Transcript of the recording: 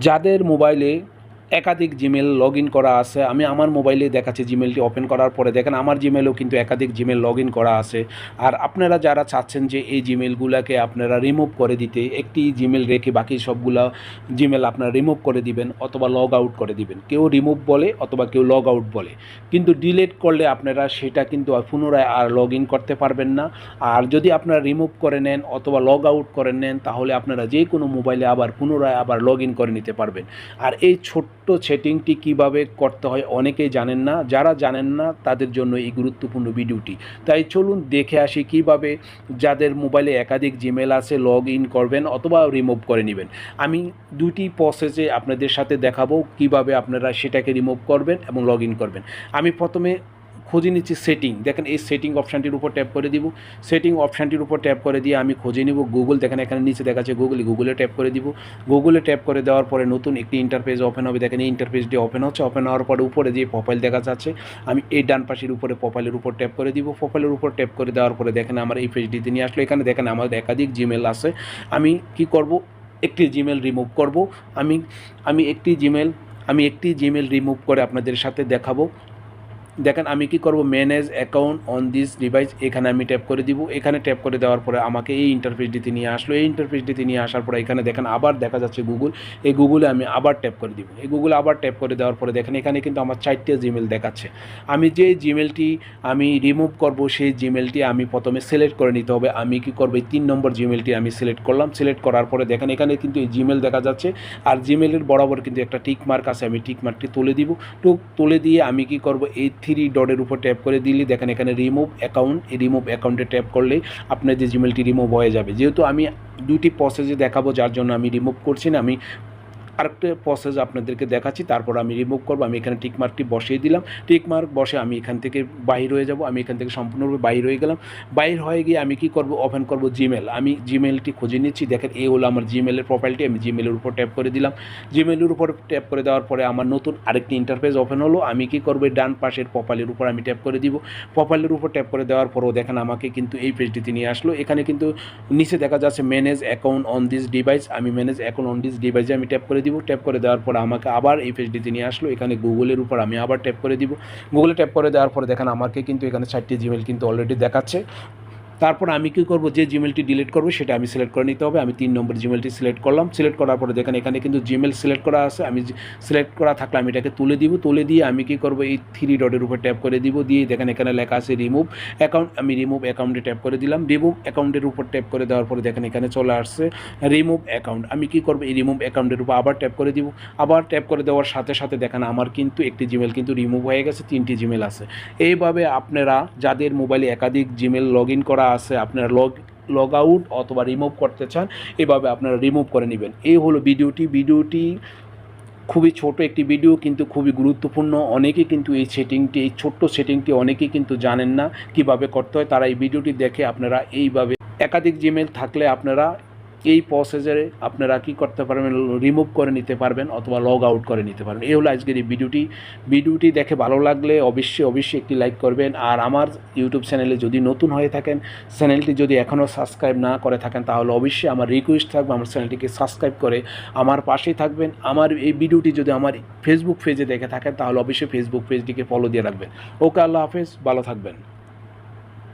যাদের মোবাইলে একাধিক জিমেল লগ ইন করা আছে। আমি আমার মোবাইলে দেখাচ্ছি জিমেলটি ওপেন করার পরে দেখেন আমার জিমেলেও কিন্তু একাধিক জিমেল লগ ইন করা আছে। আর আপনারা যারা চাচ্ছেন যে এই জিমেলগুলোকে আপনারা রিমুভ করে দিতে, একটি জিমেল রেখে বাকি সবগুলা জিমেল আপনারা রিমুভ করে দিবেন অথবা লগ আউট করে দিবেন। কেউ রিমুভ বলে অথবা কেউ লগ আউট বলে। কিন্তু ডিলিট করলে আপনারা সেটা কিন্তু আর পুনরায় আর লগ ইন করতে পারবেন না। আর যদি আপনারা রিমুভ করে নেন অথবা লগ আউট করে নেন, তাহলে আপনারা যে কোনো মোবাইলে আবার পুনরায় আবার লগ ইন করে নিতে পারবেন। আর এই ছোট্ট সেটিংটি কীভাবে করতে হয় অনেকেই জানেন না। যারা জানেন না, তাদের জন্য এই গুরুত্বপূর্ণ ভিডিওটি। তাই চলুন দেখে আসি কীভাবে যাদের মোবাইলে একাধিক জিমেল আছে লগ ইন করবেন অথবা রিমুভ করে নেবেন। আমি দুটি প্রসেসে আপনাদের সাথে দেখাবো কীভাবে আপনারা সেটাকে রিমুভ করবেন এবং লগ ইন করবেন। আমি প্রথমে খুঁজে নিচ্ছি সেটিং দেখেন এই সেটিং অপশানটির উপর ট্যাপ করে দিব। সেটিং অপশানটির উপর ট্যাপ করে দিয়ে আমি খুঁজে নিব গুগল দেখেন এখানে নিচে দেখা যাচ্ছে গুগল গুগলে ট্যাপ করে দিব। গুগলে ট্যাপ করে দেওয়ার পরে নতুন একটি ইন্টারফেস ওপেন হবে। দেখেন এই ইন্টারফেসটি ওপেন হচ্ছে। ওপেন হওয়ার পরে উপরে যে প্রোফাইল দেখা যাচ্ছে, আমি এই ডান পাশের উপরে প্রোফাইলের উপর ট্যাপ করে দিব। প্রোফাইলের উপর ট্যাপ করে দেওয়ার পরে দেখেন আমার এই পেজটিতে নিয়ে আসলো। এখানে দেখেন আমার একাধিক জিমেল আছে। আমি কি করব? একটি জিমেল রিমুভ করব। আমি আমি একটি জিমেল আমি একটি জিমেল রিমুভ করে আপনাদের সাথে দেখাবো। দেখেন আমি কি করব? Manage account on this device এখানে আমি ট্যাপ করে দিব। এখানে ট্যাপ করে দেওয়ার পরে আমাকে এই ইন্টারফেসটিতে নিয়ে আসলো। এই ইন্টারফেসটিতে নিয়ে আসার পরে এখানে দেখেন আবার দেখা যাচ্ছে গুগল এই গুগলে আমি আবার ট্যাপ করে দিব। এই গুগলে আবার ট্যাপ করে দেওয়ার পরে দেখেন এখানে কিন্তু আমার চারটে জিমেল দেখাচ্ছে। আমি যে জিমেলটি আমি রিমুভ করব, সেই জিমেলটি আমি প্রথমে সিলেক্ট করে নিতে হবে। আমি কি করব? এই তিন নম্বর জিমেলটি আমি সিলেক্ট করলাম। সিলেক্ট করার পরে দেখেন এখানে কিন্তু এই জিমেল দেখা যাচ্ছে। আর জিমেলের বরাবর কিন্তু একটা টিক মার্ক আছে। আমি টিক মার্কটি তুলে দিব। টুক তুলে দিয়ে আমি কি করব? এই থ্রি ডটের উপর ট্যাপ করে দিলে দেখেন এখানে রিমুভ অ্যাকাউন্ট এই রিমুভ অ্যাকাউন্টে ট্যাপ করলেই আপনার যে জিমেলটি রিমুভ হয়ে যাবে। যেহেতু আমি দুটি প্রসেসে দেখাবো, যার জন্য আমি রিমুভ করছি না, আমি আরেকটা প্রসেস আপনাদেরকে দেখাচ্ছি, তারপর আমি রিমুভ করব, আমি এখানে টিকমার্কটি বসিয়ে দিলাম। টিকমার্ক বসে আমি এখান থেকে বাহির হয়ে যাব, আমি এখান থেকে সম্পূর্ণরূপে বাহির হয়ে গেলাম। বাহির হয়ে গিয়ে আমি কি করব? ওপেন করব জিমেল আমি জিমেলটি খুঁজে নিচ্ছি, দেখেন এই হলো আমার জিমেলের প্রোফাইলটি আমি জিমেলের উপর ট্যাপ করে দিলাম। জিমেলের উপর ট্যাপ করে দেওয়ার পরে আমার নতুন আরেকটি ইন্টারফেস ওপেন হলো। আমি কি করব? ডান পাশের প্রোফাইলের উপর আমি ট্যাপ করে দিব। প্রোফাইলের উপর ট্যাপ করে দেওয়ার পরেও দেখেন আমাকে কিন্তু এই পেজটিতে নিয়ে আসলো। এখানে কিন্তু নিচে দেখা যাচ্ছে manage account on this device আমি ম্যানেজ অ্যাকাউন্ট অন দিস ডিভাইসে আমি ট্যাপ করে দিব ট্যাপ করে দেওয়ার পর আমাকে আবার এই পেজটিতে নিয়ে আসলো। এখানে গুগলের উপর আমি আবার ট্যাপ করে দিব। গুগলে ট্যাপ করে দেওয়ার পর দেখেন আমাকে কিন্তু এখানে চারটি জিমেল কিন্তু অলরেডি দেখাচ্ছে। তারপর আমি কী করব? যে জিমেলটি ডিলিট করব, সেটা আমি সিলেক্ট করে নিতে হবে। আমি তিন নম্বর জিমেলটি সিলেক্ট করলাম। সিলেক্ট করার পরে দেখেন, এখানে কিন্তু জিমেল সিলেক্ট করা আছে। আমি সিলেক্ট করা থাকলে আমি এটাকে তুলে দিব। তুলে দিয়ে আমি কী করব? এই থ্রি ডটের উপর ট্যাপ করে দিব। দিয়ে দেখেন, এখানে লেখা আছে রিমুভ অ্যাকাউন্ট আমি রিমুভ অ্যাকাউন্টে ট্যাপ করে দিলাম। রিমুভ অ্যাকাউন্টের উপর ট্যাপ করে দেওয়ার পরে দেখেন, এখানে চলে আসছে রিমুভ অ্যাকাউন্ট আমি কী করব? এই রিমুভ অ্যাকাউন্টের উপর আবার ট্যাপ করে দিব। আবার ট্যাপ করে দেওয়ার সাথে সাথে দেখেন, আমার কিন্তু একটি জিমেল কিন্তু রিমুভ হয়ে গেছে। তিনটি জিমেল আছে। এইভাবে আপনারা যাদের মোবাইলে একাধিক জিমেল লগ ইন করা আছে, আপনারা লগ লগ আউট অথবা রিমুভ করতে চান, এভাবে আপনারা রিমুভ করে নেবেন। এই হলো ভিডিওটি। ভিডিওটি খুবই ছোট একটি ভিডিও কিন্তু খুবই গুরুত্বপূর্ণ। অনেকে কিন্তু এই সেটিংটি এই ছোট্ট সেটিংটি অনেকেই কিন্তু জানেন না কীভাবে করতে হয়। তারা এই ভিডিওটি দেখে আপনারা এইভাবে একাধিক জিমেল থাকলে আপনারা এই প্রসেসে আপনারা কী করতে পারবেন? রিমুভ করে নিতে পারবেন অথবা লগ আউট করে নিতে পারবেন। এই হলো আজকের এই ভিডিওটি ভিডিওটি দেখে ভালো লাগলে অবশ্যই অবশ্যই একটি লাইক করবেন। আর আমার ইউটিউব চ্যানেলে যদি নতুন হয়ে থাকেন চ্যানেলটি যদি এখনও সাবস্ক্রাইব না করে থাকেন, তাহলে অবশ্যই আমার রিকোয়েস্ট থাকবে আমার চ্যানেলটিকে সাবস্ক্রাইব করে আমার পাশেই থাকবেন। আমার এই ভিডিওটি যদি আমার ফেসবুক পেজে দেখে থাকেন, তাহলে অবশ্যই ফেসবুক পেজটিকে ফলো দিয়ে রাখবেন। ওকে আল্লাহ হাফেজ, ভালো থাকবেন।